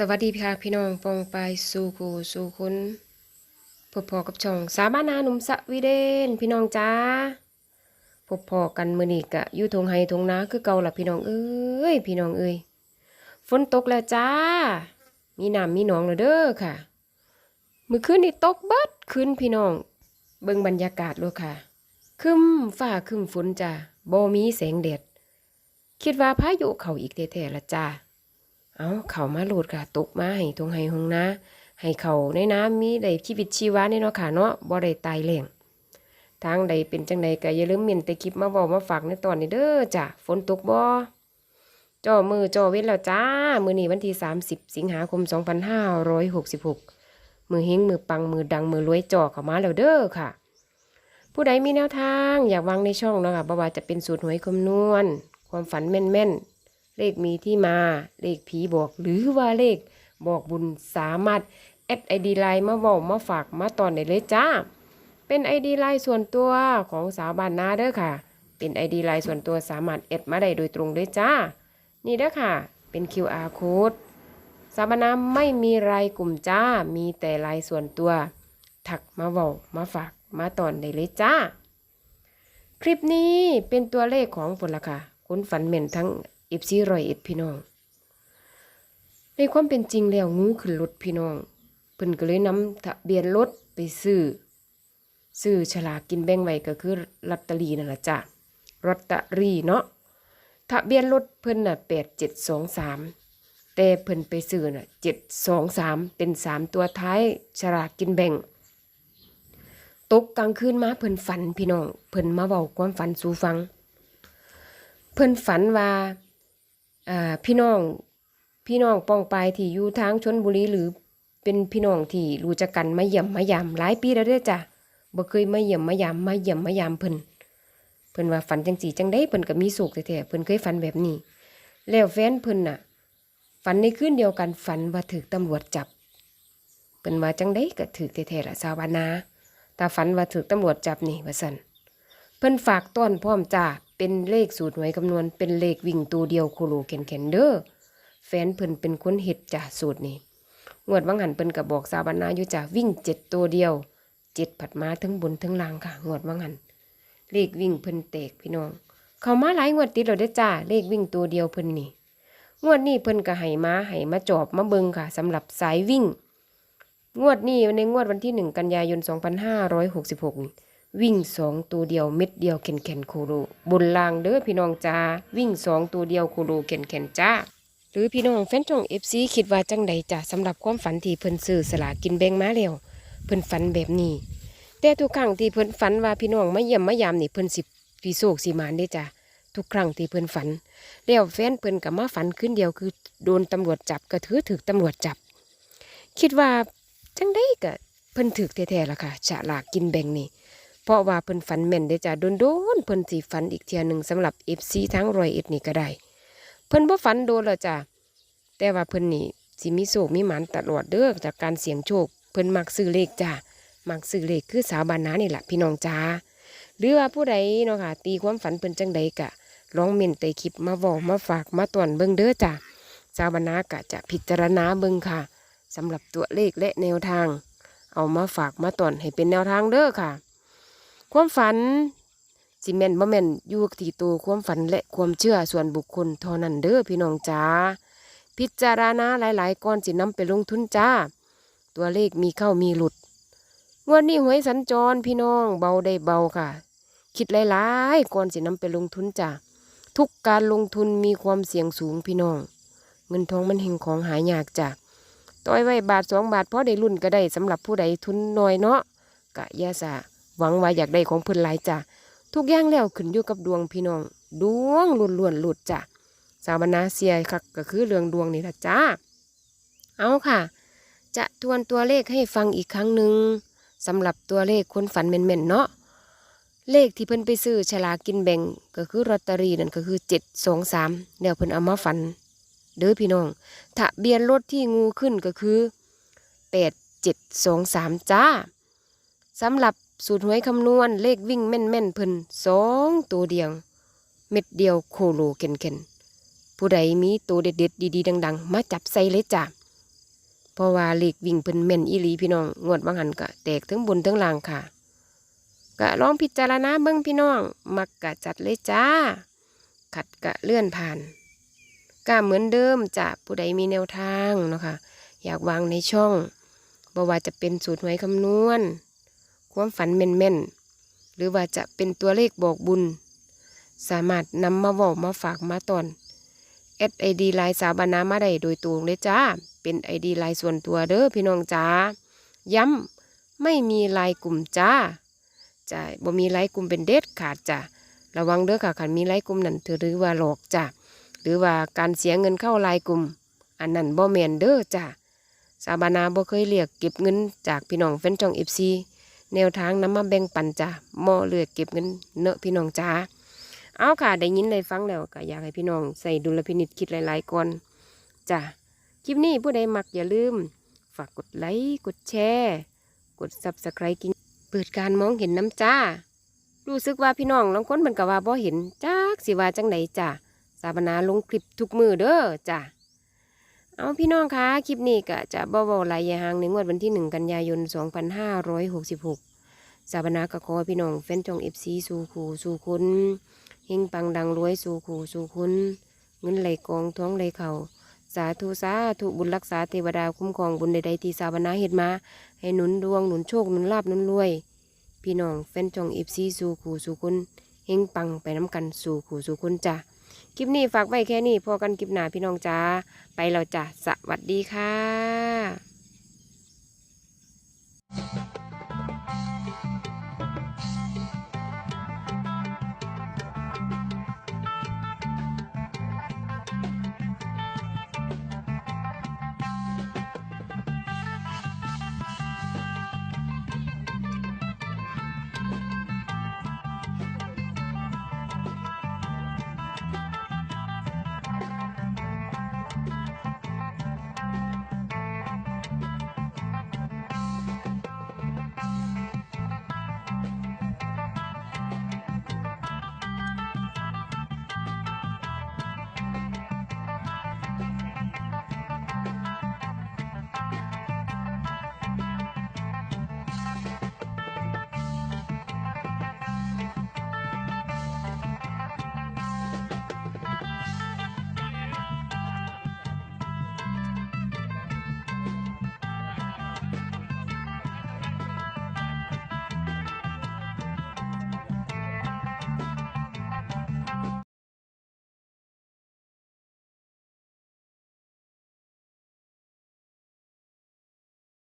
สวัสดีค่ะพี่น้องปองไปสู่กูสู่คุณพบพอกับช่องสาบานาหนุ่มสวีเดน พี่น้องจ้าพบพอกันมือนี้กะอยู่ทงไฮทงนาคือเก่าละพี่น้องเอ้ยพี่น้องเอ้ยฝนตกแล้วจ้า มีน้ำมีหนองแล้วเด้อค่ะ มือคืนนี่ตกเบิดคืนพี่น้อง เบิ่งบรรยากาศเลยค่ะ คึมฟ้าคึมฝนจ้าบ่มีแสงแดดคิดว่าพายุเข้าอีกแท้ๆละจ้า เอาเขามาโหลดค่ะตกมาให้ทงให้หงนะ ให้เขาในน้ำมีได้ชีวิตชีวาในเนาะค่ะเนาะบ่ได้ตายแหล่งทางใดเป็นจังใดก็อย่าลืมเมียนแต่คลิปมาบอกมาฝากในตอนนี้เด้อจ้ะฝนตกบ่จ่อมือจ่อเว้นแล้วจ้า มือนี้วันที่ 30 สิงหาคม 2566 มือเฮงมือปังมือดังมือรวยจ่อเข้ามาแล้วเด้อค่ะ ผู้ใดมีแนวทางอยากวางในช่องเนาะค่ะบ่ว่าจะเป็นสูตรหวยคำนวณ ความฝันแม่นๆ เลขมีที่มา เลขผีบอก หรือว่าเลขบอกบุญสามารถแอดไอดีไลน์มาบอกมาฝากมาตอนได้เลยจ้า เป็นไอดีไลน์ส่วนตัวของสาวบ้านนาเด้อค่ะ เป็นไอดีไลน์ส่วนตัวสามารถแอดมาได้โดยตรงเลยจ้า นี่เด้อค่ะ เป็น QR code สาวบ้านนาไม่มีรายกลุ่มจ้า มีแต่รายส่วนตัว ถักมาบอกมาฝากมาตอนได้เลยจ้า คลิปนี้เป็นตัวเลขของผลละค่ะ คุณฝันเหม็นทั้ง เอฟซีรอยเอ็ดพี่น้อง ในความเป็นจริงแล้วงูขึ้นรถพี่น้อง เพิ่นก็เลยนำทะเบียนรถไปซื้อซื้อฉลากกินแบ่งไว้ก็คือลอตเตอรี่นั่นแหละจ้ะลอตเตอรี่เนาะทะเบียนรถเพิ่นน่ะแปดเจ็ดสองสามแต่เพิ่นไปซื้อน่ะเจ็ดสองสามเป็นสามตัวท้ายฉลากกินแบ่งตกกลางคืนมาเพิ่นฝันพี่น้องเพิ่นมาเว้าความฝันสู่ฟัง เพิ่นฝันว่า อ่าพี่น้องพี่น้องป้องปายที่อยู่ทางชนบุรีหรือเป็นพี่น้องที่รู้จักกันมาเยี่ยมมายามหลายปีแล้วเด้อจ้ะบ่เคยมาเยี่ยมมายามมาเยี่ยมมายามเพิ่นเพิ่นว่าฝันจังสีจังได้เพิ่นก็มีสุขแท้ๆเพิ่นเคยฝันแบบนี้ แล้วแฟนเพิ่นน่ะ ฝันในคืนเดียวกันฝันว่าถูกตำรวจจับเพิ่นว่าจังได้ก็ถูกแท้ๆล่ะสาวานาแต่ฝันว่าถูกตำรวจจับนี่ว่าซั่น เพิ่นฝากต้อนพร้อมจ้าเป็นเลขสูตรหวยคำนวณเป็นเลขวิ่งตัวเดียวโคโลแคนแคนเด้อแฟนเพิ่นเป็นคนเฮ็ดจ้าสูตรนี้งวดวังหันเพิ่นก็บอกสาวบรรณาอยู่จ้าวิ่งเจ็ดตัวเดียวเจ็ดผัดมาทั้งบนทั้งล่างค่ะงวดวังหันเลขวิ่งเพิ่นแตกพี่น้อง เขามาหลายงวดติดแล้วเด้จ้าเลขวิ่งตัวเดียวเพิ่นนี่งวดนี้เพิ่นก็ให้มาให้มาจอบมาเบิงค่ะสำหรับสายวิ่ง งวดนี้ในงวดวันที่หนึ่งกันยายน2566นี่ วิ่งสองตัวเดียวเม็ดเดียวแข็นแข็นโคโลบนล่างเด้อพี่น้องจ้าวิ่งสองตัวเดียวโคโลแข็นแข็นจ้าหรือพี่น้องแฟนช่องเอฟซีคิดว่าจังใดจ้าสำหรับความฝันที่เพิ่นซื้อสลากินแบ่งมาแล้วเพิ่นฝันแบบนี้ แต่ทุกครั้งที่เพิ่นฝันว่าพี่น้องมาเยี่ยมมายามนี่เพิ่นสิปีโศกสิมานเด้จ้าทุกครั้งที่เพิ่นฝันแล้วแฟนเพิ่นก็มาฝันขึ้นเดียวคือโดนตำรวจจับก็ถือถึกตำรวจจับ คิดว่าจังใดก็เพิ่นถึกแท้ๆล่ะค่ะฉลากกินแบ่งนี่ เพราะว่าเพิ่นฝันแม่นได้จ้ะโดนๆเพิ่นสิฝันอีกเที่ยหนึ่งสำหรับ FC ทั้งรอยเอ็ดนี่ก็ได้ เพิ่นบ่ฝันโดนแล้วจ้ะแต่ว่าเพิ่นนี่สิมีโชคมีหมันตลอดเด้อจากการเสี่ยงโชค เพิ่นมักซื้อเลขจ้ะมักซื้อเลขคือสาวบานนานี่แหละพี่น้องจ้าหรือว่าผู้ใดเนาะค่ะ ตีความฝันเพิ่นจังใดกะลองเม่นใต้คลิปมาว้ามาฝากมาตอนเบิ่งเด้อจ้ะสาวบานนากะจะพิจารณาเบิ่งค่ะสำหรับตัวเลขและแนวทาง เอามาฝากมาตอนให้เป็นแนวทางเด้อค่ะ ความฝันสิแม่นบ่แม่นอยู่ที่ตัวความฝันและความเชื่อส่วนบุคคลเท่านั้นเด้อพี่น้องจ้าพิจารณาหลายๆก่อนสินำไปลงทุนจ้า ตัวเลขมีเข้ามีหลุดงวดนี้หวยสัญจรพี่น้องเบาได้เบาค่ะ คิดหลายๆก่อนสินำไปลงทุนจ้าทุกการลงทุนมีความเสี่ยงสูงพี่น้อง เงินทองมันเห็งของหายากจ้ะต้อยไว้บาทสองบาทพอได้รุ่นก็ได้สำหรับผู้ใดทุนน้อยเนาะกะยาสา หวังว่าอยากได้ของเพิ่นหลายจ้ะทุกอย่างแล้วขึ้นอยู่กับดวงพี่น้อง ดวงล้วนๆหลุดจ้ะสาวบรรณาเสียคักก็คือเรื่องดวงนี่ละจ้าเอาค่ะ จะทวนตัวเลขให้ฟังอีกครั้งหนึ่งสำหรับตัวเลขคนฝันแม่นๆเนาะเลขที่เพิ่นไปซื้อฉลากกินแบ่งก็คือลอตเตอรี่นั่นก็คือเจ็ดสองสามแล้วเพิ่นเอามาฝัน เด้อพี่น้องทะเบียนรถที่งูขึ้นก็คือแปดเจ็ดสองสามจ้าสำหรับ สูตรหวยคำนวณเลขวิ่งแม่นแม่นเพิ่นสองตัวเดียว เม็ดเดียวโคโลเก่นเก่นผู้ใดมีตัวเด็ดๆดีๆดัง ๆ มาจับใส่เลยจ้ะเพราะว่าเลขวิ่งเพิ่นแม่นอีหลีพี่น้องงวดบางหันก็แตกทั้งบนทั้งล่างค่ะก็ลองพิจารณาเบิ่งพี่น้อง มักกะจัดเลยจ้า ขัดกะเลื่อนผ่านก็เหมือนเดิมจ้ะผู้ใดมีแนวทางเนาะค่ะอยากวางในช่องบ่ว่าจะเป็นสูตรหวยคำนวณ ความฝันแม่นๆ หรือว่าจะเป็นตัวเลขบอกบุญ สามารถนำมาเว้ามาฝากมาตอนแอดไอดีไลน์สาบานามาได้โดยตรงเลยจ้า เป็นไอดีไลน์ส่วนตัวเด้อพี่น้องจ้า ย้ำไม่มีไลน์กลุ่มจ้าจะบ่มีไลน์กลุ่มเป็นเด็ดขาดจ้ะระวังเด้อค่ะคันมีไลน์กลุ่มนั่นถือหรือว่าหลอกจ้ะหรือว่าการเสียเงินเข้าไลน์กลุ่ม อันนั้นบ่แมนเด้อจ้ะสาบานาบ่เคยเรียกเก็บเงินจากพี่น้องแฟนจ่อง FC แนวทางนำมาแบ่งปันจ้ะบ่เลือกเก็บเงินเนอะพี่น้องจ้าเอาค่ะได้ยินได้ฟังแล้วก็อยากให้พี่น้องใส่ดุลพินิจคิดหลายๆก่อนจ้ะคลิปนี้ผู้ใดมักอย่าลืม ฝากกดไลค์กดแชร์กด Subscribe กินเปิดการมองเห็นน้ำจ้า รู้สึกว่าพี่น้องลางค้นมันก็ว่าบ่เห็นจักสิว่าจังไดจ้ะสาบนาลงคลิปทุกมือเด้อจ้ะ เอาพี่น้องคะคลิปนี้ก็จะบ่เว้าหลายยางในงวดวันที่ 1 กันยายน 2566 สาบนาก็ขอให้พี่น้องแฟนจงเอง FC สู่คู่สู่คุณเฮงปังดังรวยสู่ขู่สู่คุณเงินไหลกองท้องไหลเข่าสาธุสาธุบุญรักษาเทวดาคุ้มครองบุญใดๆที่สาวนาเฮ็ดมา ให้หนุนดวงหนุนโชคหนุนลาบหนุนรวย พี่น้องแฟนจงเอฟซีสู่ขู่สู่คุณเฮงปังไปน้ำกันสู่ขู่สู่คุณจ้ะ คลิปนี้ฝากไว้แค่นี้พอกันคลิปหน้าพี่น้องจ้าไปเราจ้ะสวัสดีค่ะ